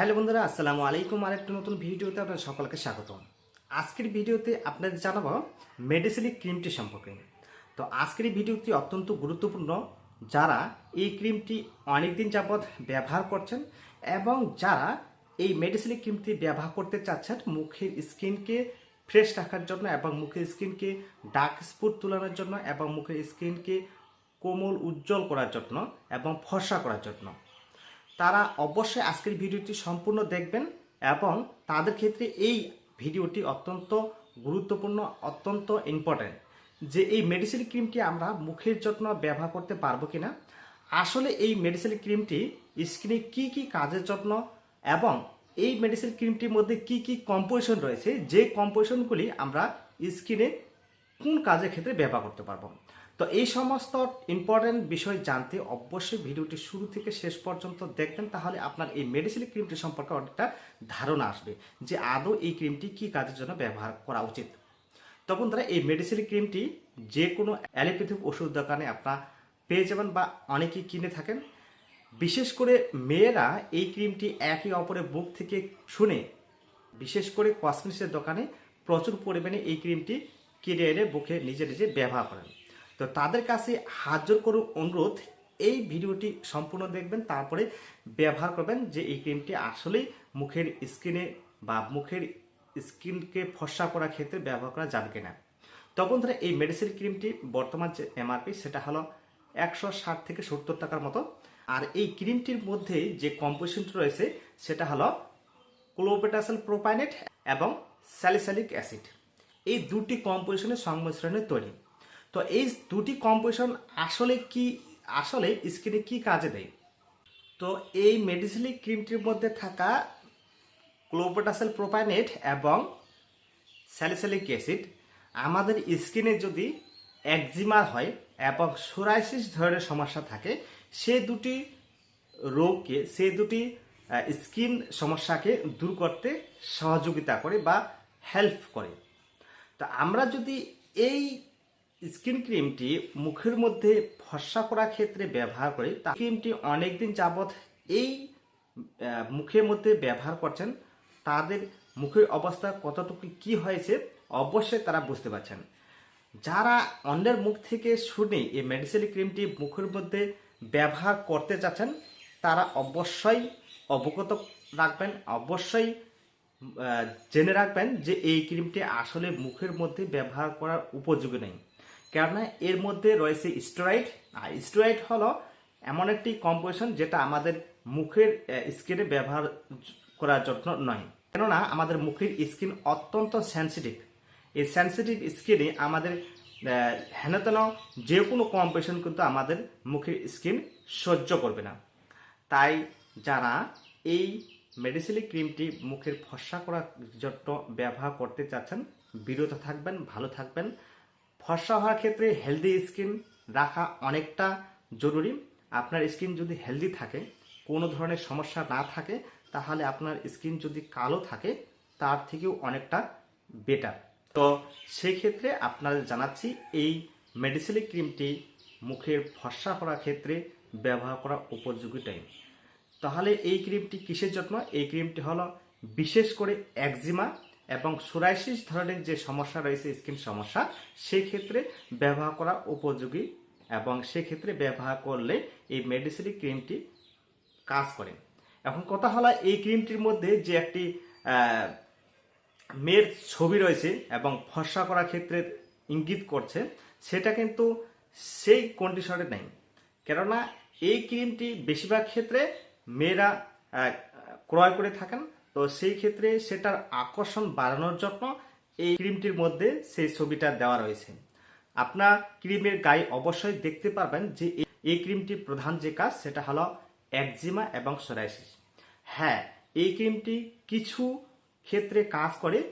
Hello বন্ধুরা, আসসালামু আলাইকুম। আর একটা নতুন ভিডিওতে আপনাদের সকলকে স্বাগত আজকের ভিডিওতে আপনাদের জানাব মেডিসিনিক ক্রিমটি সম্পর্কে তো আজকের ভিডিওটি অত্যন্ত গুরুত্বপূর্ণ। যারা এই ক্রিমটি অনেকদিন যাবৎ ব্যবহার করছেন এবং যারা এই মেডিসিনিক ক্রিমটি ব্যবহার করতে চাচ্ছেন, মুখের স্কিনকে ফ্রেশ রাখার জন্য এবং মুখের স্কিনকে ডার্ক স্পট তোলানোর জন্য এবং মুখের স্কিনকে কোমল উজ্জ্বল করার জন্য এবং ফর্সা করার জন্য। তারা অবশ্যই আজকের ভিডিওটি সম্পূর্ণ দেখবেন এবং তাদের ক্ষেত্রে এই ভিডিওটি অত্যন্ত গুরুত্বপূর্ণ, অত্যন্ত ইম্পর্ট্যান্ট যে এই মেডিসিন ক্রিমটি আমরা মুখের যত্ন ব্যবহার করতে পারব কিনা। আসলে এই মেডিসিন ক্রিমটি স্কিনে কি কি কাজের যত্ন এবং এই মেডিসিন ক্রিমটির মধ্যে কি কি কম্পোজিশন রয়েছে, যে কম্পোজিশনগুলি আমরা স্কিনে কোন কাজের ক্ষেত্রে ব্যবহার করতে পারব। তো এই সমস্ত ইম্পর্টেন্ট বিষয় জানতে অবশ্যই ভিডিওটি শুরু থেকে শেষ পর্যন্ত দেখবেন, তাহলে আপনার এই মেডিসিন ক্রিমটি সম্পর্কে অনেকটা ধারণা আসবে যে আদৌ এই ক্রিমটি কি কাজের জন্য ব্যবহার করা উচিত। তখন তারা এই মেডিসিন ক্রিমটি যে কোনো অ্যালোপ্যাথিক ওষুধ দোকানে আপনারা পেয়ে যাবেন বা অনেকেই কিনে থাকেন। বিশেষ করে মেয়েরা এই ক্রিমটি একে অপরের বুক থেকে শুনে, বিশেষ করে কসমেটিক্সের দোকানে প্রচুর পরিমাণে এই ক্রিমটি কিনে এনে বুকে নিজে নিজে ব্যবহার করেন। তো তাদের কাছে হাত জোর করুন অনুরোধ, এই ভিডিওটি সম্পূর্ণ দেখবেন, তারপরে ব্যবহার করবেন যে এই ক্রিমটি আসলেই মুখের স্কিনে বা মুখের স্কিনকে ফর্সা করার ক্ষেত্রে ব্যবহার করা যাবে কিনা। তখন ধরে এই মেডিসিন ক্রিমটি বর্তমান যে এমআরপি সেটা হলো একশো ষাট থেকে সত্তর টাকার মতো। আর এই ক্রিমটির মধ্যে যে কম্পোজিশনটি রয়েছে, সেটা হলো ক্লোপেটাসেল প্রোপাইনেট এবং স্যালিসালিক অ্যাসিড এই দুটি কম্পোজিশনের সংমিশ্রণে তৈরি। তো এই দুটি কম্পোজিশন আসলে কি, আসলে স্কিনে কি কাজে দেয়? তো এই মেডিসিনিক ক্রিমটির মধ্যে থাকা ক্লোপোটাসেল প্রোপাইনেট এবং স্যালিসালিক অ্যাসিড আমাদের স্কিনে যদি একজিমা হয় এবং সোরাইসিস ধরনের সমস্যা থাকে, সে দুটি রোগকে, সে দুটি স্কিন সমস্যাকে দূর করতে সহযোগিতা করে বা হেল্প করে। তো আমরা যদি এই স্কিন ক্রিমটি মুখের মধ্যে ফর্সা করার ক্ষেত্রে ব্যবহার করি, তা ক্রিমটি অনেকদিন যাবৎ এই মুখের মধ্যে ব্যবহার করছেন। তাদের মুখের অবস্থা কতটুকু কি হয়েছে অবশ্যই তারা বুঝতে পারছেন। যারা অন্যের মুখ থেকে শুনে এই মেডিসিন ক্রিমটি মুখের মধ্যে ব্যবহার করতে চাচ্ছেন, তারা অবশ্যই অবগত রাখবেন, অবশ্যই জেনে রাখবেন যে এই ক্রিমটি আসলে মুখের মধ্যে ব্যবহার করার উপযোগী নেই কেননা এর মধ্যে রয়েছে স্টেরয়েড। আর স্টেরয়েড হলো এমন একটি কম্পোজিশন যেটা আমাদের মুখের স্কিনে ব্যবহার করার জন্য নয়। কেননা আমাদের মুখের স্কিন অত্যন্ত সেন্সিটিভ এই সেন্সিটিভ স্কিনে আমাদের হেনতেন যে কোনো কম্পোজিশন কিন্তু আমাদের মুখের স্কিন সহ্য করবে না। তাই যারা এই মেডিসিনিক ক্রিমটি মুখের ফর্সা করার জন্য ব্যবহার করতে চাচ্ছেন, বিরত থাকবেন, ভালো থাকবেন। ফর্সা হওয়ার ক্ষেত্রে হেলদি স্কিন রাখা অনেকটা জরুরি। আপনার স্কিন যদি হেলদি থাকে, কোনো ধরনের সমস্যা না থাকে, তাহলে আপনার স্কিন যদি কালো থাকে, তার থেকেও অনেকটা বেটার তো সেক্ষেত্রে আপনাদের জানাচ্ছি, এই মেডিসিনিক ক্রিমটি মুখের ফর্সা করার ক্ষেত্রে ব্যবহার করা উপযোগী টাইম তাহলে এই ক্রিমটি কিসের জন্য? এই ক্রিমটি হলো বিশেষ করে একজিমা এবং সোরাইসিস ধরনের যে সমস্যা রয়েছে স্কিন সমস্যা সেই ক্ষেত্রে ব্যবহার করা উপযোগী এবং সেক্ষেত্রে ব্যবহার করলে এই মেডিসিনিক ক্রিমটি কাজ করে। এখন কথা হলো, এই ক্রিমটির মধ্যে যে একটি মেয়ের ছবি রয়েছে এবং ফর্সা করার ক্ষেত্রে ইঙ্গিত করছে, সেটা কিন্তু সেই কন্ডিশনে নেই। কেননা এই ক্রিমটি বেশিরভাগ ক্ষেত্রে মেয়েরা ক্রয় করে থাকেন তো সেই ক্ষেত্রে সেটার আকর্ষণ বাড়ানোর জন্য এই ক্রিমটির মধ্যে সেই ছবিটা দেওয়া রয়েছে। আপনার ক্রিমের গায়ে অবশ্যই দেখতে পারবেন যে এই- ক্রিমটির প্রধান যে কাজ সেটা হলো একজিমা এবং সোরাইসিস। হ্যাঁ এই ক্রিমটি কিছু ক্ষেত্রে কাজ করে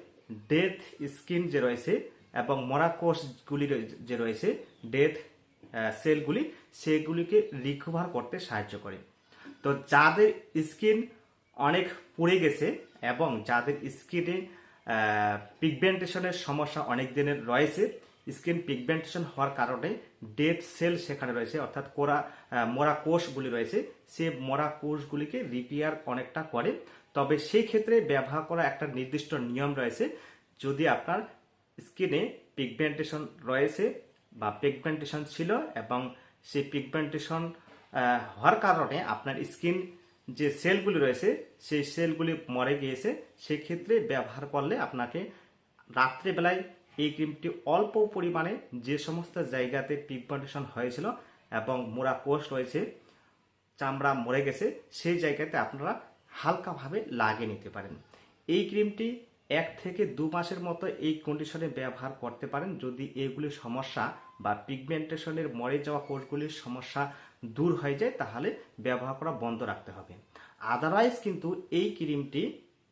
ডেথ স্কিন যে রয়েছে এবং মরা কোষগুলি যে রয়েছে, ডেথ সেলগুলি, সেগুলিকে রিকভার করতে সাহায্য করে। তো যাদের স্কিন অনেক পড়ে গেছে এবং যাদের স্কিনে পিগমেন্টেশনের সমস্যা অনেক দিনের রয়েছে স্কিন পিগমেন্টেশন হওয়ার কারণে ডেড সেল সেখানে রয়েছে, অর্থাৎ কোরা মরা কোষগুলি রয়েছে, সে মরা কোষগুলিকে রিপেয়ার অনেকটা করে। তবে সেই ক্ষেত্রে ব্যবহার করা একটা নির্দিষ্ট নিয়ম রয়েছে, যদি আপনার স্কিনে পিগমেন্টেশন রয়েছে বা পিগমেন্টেশন ছিল এবং সেই পিগমেন্টেশন হওয়ার কারণে আপনার স্কিন যে সেলগুলি রয়েছে, সেই সেলগুলি মরে গিয়েছে, সেক্ষেত্রে ব্যবহার করলে আপনাকে রাত্রেবেলায় এই ক্রিমটি অল্প পরিমাণে যে সমস্ত জায়গাতে পিগমেন্টেশন হয়েছিল এবং মোড়া কোষ রয়েছে, চামড়া মরে গেছে, সেই জায়গাতে আপনারা হালকাভাবে লাগিয়ে নিতে পারেন। এই ক্রিমটি এক থেকে দু মাসের মতো এই কন্ডিশনে ব্যবহার করতে পারেন। যদি এগুলি সমস্যা বা পিগমেন্টেশনের মরে যাওয়া কোষগুলির সমস্যা দূর হয়ে যায়, তাহলে ব্যবহার করা বন্ধ রাখতে হবে। আদারওয়াইজ কিন্তু এই ক্রিমটি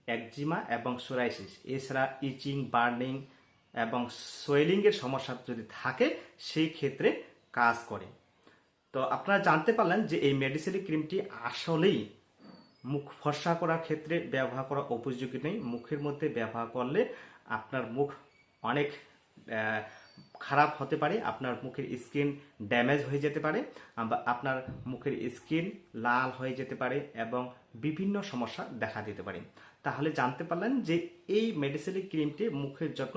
একজিমা এবং সোরাইসিস এছাড়া ইচিং বার্নিং এবং সোয়েলিংয়ের সমস্যা যদি থাকে, সেই ক্ষেত্রে কাজ করে। তো আপনারা জানতে পারলেন যে এই মেডিসিন ক্রিমটি আসলেই মুখ ফর্সা করার ক্ষেত্রে ব্যবহার করা উপযোগী নেই। মুখের মধ্যে ব্যবহার করলে আপনার মুখ অনেক খারাপ হতে পারে, আপনার মুখের স্কিন ড্যামেজ হয়ে যেতে পারে বা আপনার মুখের স্কিন লাল হয়ে যেতে পারে এবং বিভিন্ন সমস্যা দেখা দিতে পারে। তাহলে জানতে পারলেন যে এই মেডিসিন ক্রিমটি মুখের জন্য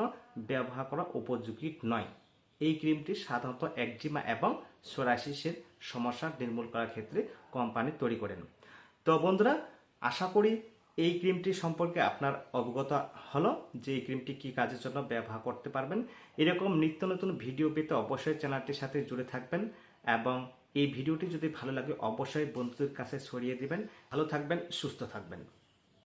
ব্যবহার করা উপযোগী নয়। এই ক্রিমটি সাধারণত একজিমা এবং সোরাসিসের সমস্যা নির্মূল করার ক্ষেত্রে কোম্পানি তৈরি করেন। তো বন্ধুরা, আশা করি এই ক্রিমটি সম্পর্কে আপনার অবগত হলো যে এই ক্রিমটি কি কাজের জন্য ব্যবহার করতে পারবেন। এরকম নিত্য নতুন ভিডিও পেতে অবশ্যই চ্যানেলটির সাথে জুড়ে থাকবেন এবং এই ভিডিওটি যদি ভালো লাগে, অবশ্যই বন্ধুদের কাছে ছড়িয়ে দিবেন। ভালো থাকবেন, সুস্থ থাকবেন।